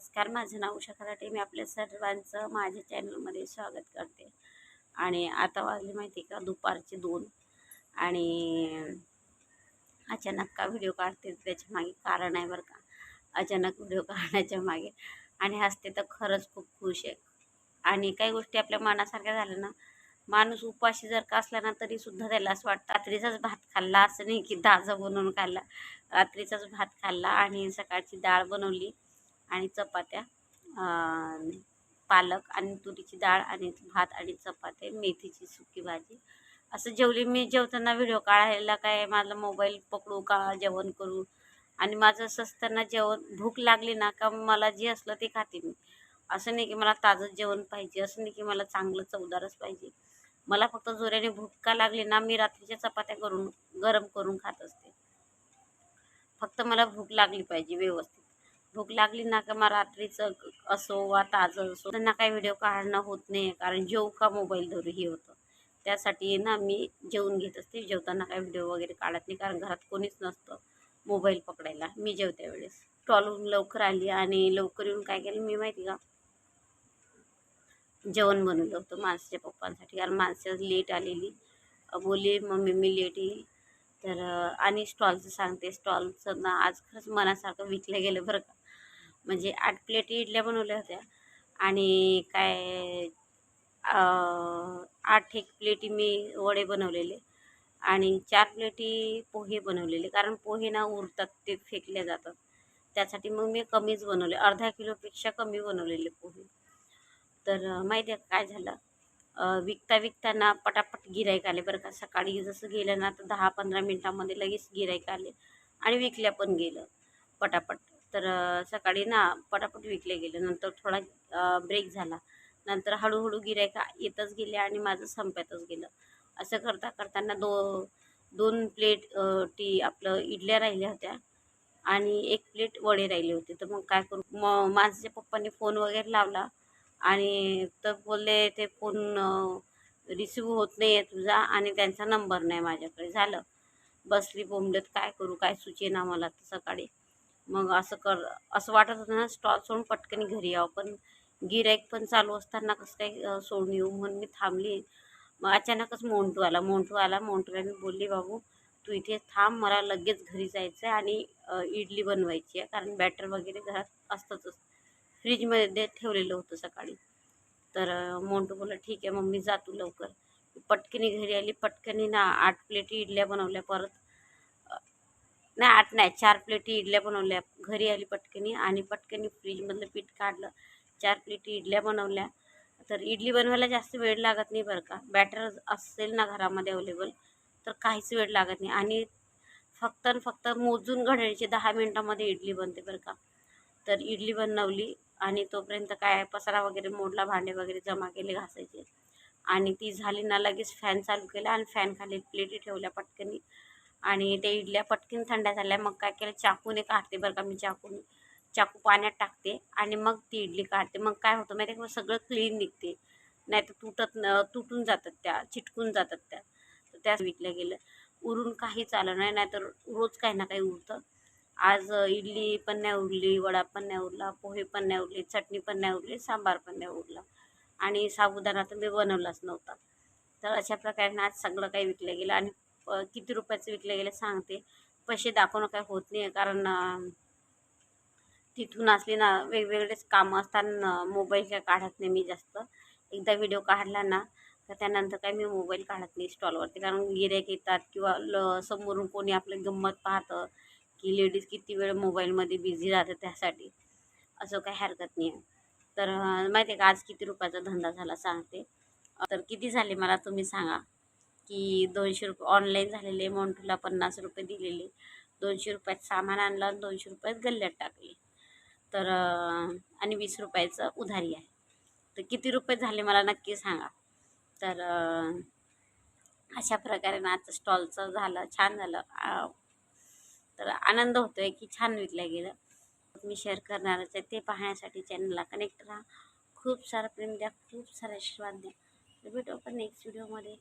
नमस्कार. माझं नाव उषा खराटे. मी आपल्या सर्वांचं माझ्या चॅनलमध्ये स्वागत करते. आणि आता वाजले माहिती का? दुपारचे दोन. आणि अचानक का व्हिडिओ काढते त्याच्यामागे कारण आहे बरं का. अचानक व्हिडिओ काढण्याच्या मागे. आणि हसते तर खरंच खूप खुश आहे. आणि काही गोष्टी आपल्या मनासारख्या झाल्या ना माणूस उपाशी जर का असला ना तरी सुद्धा त्याला असं वाटतं रात्रीचाच भात खाल्ला असं नाही की दाजा बनवून खाल्ला. रात्रीचाच भात खाल्ला आणि सकाळची डाळ बनवली. आणि चपात्या पालक आणि तुरीची डाळ आणि भात आणि चपात्या मेथीची सुकी भाजी. असं जेवली मी जेवताना व्हिडिओ काढायला काय माझा मोबाईल पकडू का जेवण करू? आणि माझं असं असताना जेवण भूक लागली ना का मला जे असलं ते खाते मी. असं नाही की मला ताजं जेवण पाहिजे असं नाही की मला चांगलं चवदारच पाहिजे. मला फक्त जोऱ्याने भूक का लागली ना मी रात्रीच्या चपात्या करून गरम करून खात असते. फक्त मला भूक लागली पाहिजे व्यवस्थित. भूक लागली ना का मग रात्रीचं असो वा ताजं असो त्यांना काही व्हिडिओ काढणं होत नाही. कारण जेव का मोबाईल धरू हे होतं. त्यासाठी ना मी जेवून घेत असते. जेवताना काही व्हिडिओ वगैरे काढत नाही. कारण घरात कोणीच नसतं मोबाईल पकडायला. मी जेवत्या वेळेस स्टॉलहून लवकर आली आणि लवकर येऊन काय केलं मी माहिती का? जेवण बनवलं होतं माणसाच्या पप्पांसाठी. कारण माणसं लेट आलेली. बोलली मम्मी मी लेट येईल. तर आणि स्टॉलचं सांगते. स्टॉलचं ना आज खरंच मनासारखं विकलं गेलं बरं का. म्हणजे आठ प्लेट इडल्या बनवल्या होत्या. आणि काय आठ एक प्लेटी मी वडे बनवलेले. आणि चार प्लेटी पोहे बनवलेले. कारण पोहे ना उरतात ते फेकले जातात. त्यासाठी मग मी कमीच बनवले. अर्धा किलोपेक्षा कमी बनवलेले पोहे. तर माहिती आहे काय झालं? विकता विकताना पटापट गिराईक आले बरं का. सकाळी जसं गेलं ना तर दहा पंधरा मिनटामध्ये लगेच गिराईक आले. आणि विकल्या पण गेलं. पटापट. तर सकाळी ना पटापट विकले गेले. नंतर थोडा ब्रेक झाला. नंतर हळूहळू गिराईक येतच गेले आणि माझं संपतच गेलं. असं करता करताना दो दोन प्लेट टी आपलं इडल्या राहिल्या होत्या आणि एक प्लेट वडे राहिले होते. तर मग काय करू? मग माझ्या पप्पांनी फोन वगैरे लावला आणि तर बोलले ते फोन रिसिव्ह होत नाही आहे तुझा आणि त्यांचा नंबर नाही माझ्याकडे. झालं. बसली बोंबलत काय करू? काय सुचेना मला तर सकाळी? मग असं कर असं वाटत होतं ना स्टॉल सोडून पटकन घरी यावं. पण गिराईक पण चालू असताना कसं काय सोडून येऊ म्हणून मी थांबली. मग अचानकच मोंटू आला. मोंटू आला. मोंटूला मी बोलली बाबू तू इथे थांब. मला लगेच घरी जायचं आहे आणि इडली बनवायची आहे. कारण बॅटर वगैरे घरात असतंच. फ्रीजमध्ये ठेवलेलं होतं सकाळी. तर मोंटू बोला ठीक आहे मग मी जातो लवकर. पटकनी घरी आली. पटकनी ना आठ प्लेटी इडल्या बनवल्या. परत नाही आठ नाही चार प्लेटी इडल्या बनवल्या. घरी आली पटकनी आणि पटकनी फ्रीजमधलं पीठ काढलं. चार प्लेटी इडल्या बनवल्या. तर इडली बनवायला जास्त वेळ लागत नाही बरं का. बॅटर असेल ना घरामध्ये अवेलेबल तर काहीच वेळ लागत नाही. आणि फक्त आणि फक्त मोजून घडायचे दहा मिनटामध्ये इडली बनते बरं का. तर इडली बनवली आणि तोपर्यंत काय पसारा वगैरे मोडला भांडे वगैरे जमा केले घासायचे. आणि ती झाली ना लगेच फॅन चालू केला आणि फॅन खाली प्लेटी ठेवल्या पटकनी. आणि त्या इडल्या पटकन थंड्या झाल्या मग काय केलं चाकूने काढते बरं का मी चाकूने चाकू पाण्यात टाकते आणि मग ती इडली काढते. मग काय होतं माहिती आहे का सगळं क्लीन निघते. नाही तर तुटत न तुटून जातात त्या चिटकून जातात त्या. तर त्या विकल्या गेलं. उरून काही चाललं नाही नाहीतर रोज काही ना काही उरतं. आज इडली पण नाही उरली वडा पण नाही उरला पोहे पण नाही उरले चटणी पण नाही उरली सांबार पण नाही उरला. आणि साबुदाणा तर मी बनवलाच नव्हता. तर अशा प्रकारे आज सगळं काही विकलं गेलं आणि किती रुपयाचं विकलं गेलं सांगते. पैसे दाखवणं काही होत नाही आहे कारण तिथून असले ना वेगवेगळेच कामं असताना मोबाईल काय काढत नाही मी जास्त. एकदा व्हिडिओ काढला ना तर त्यानंतर काय मी मोबाईल काढत नाही स्टॉलवरती कारण गिऱ्हाईक येतात किंवा ल समोरून कोणी आपलं गंमत पाहतं की लेडीज किती वेळ मोबाईलमध्ये बिझी राहते त्यासाठी. असं काही हरकत नाही आहे. तर माहिती आहे का आज किती रुपयाचा धंदा झाला सांगते. तर किती झाले मला तुम्ही सांगा. की दोनशे रुपये ऑनलाईन झालेले मोंटूला पन्नास रुपये दिलेले दोनशे रुपयात सामान आणलं आणि दोनशे रुपयात गल्ल्यात टाकले. तर आणि वीस रुपयाचं उधारी आहे. तर किती रुपये झाले मला नक्की सांगा. तर अशा प्रकारे ना आजचं स्टॉलचं झालं छान झालं. तर आनंद होतो आहे की छान विकलं गेलं. मी शेअर करणारच आहे ते पाहण्यासाठी चॅनलला कनेक्ट राहा. खूप सारा प्रेम द्या खूप सारा आशीर्वाद द्या. भेटू आपण नेक्स्ट व्हिडिओमध्ये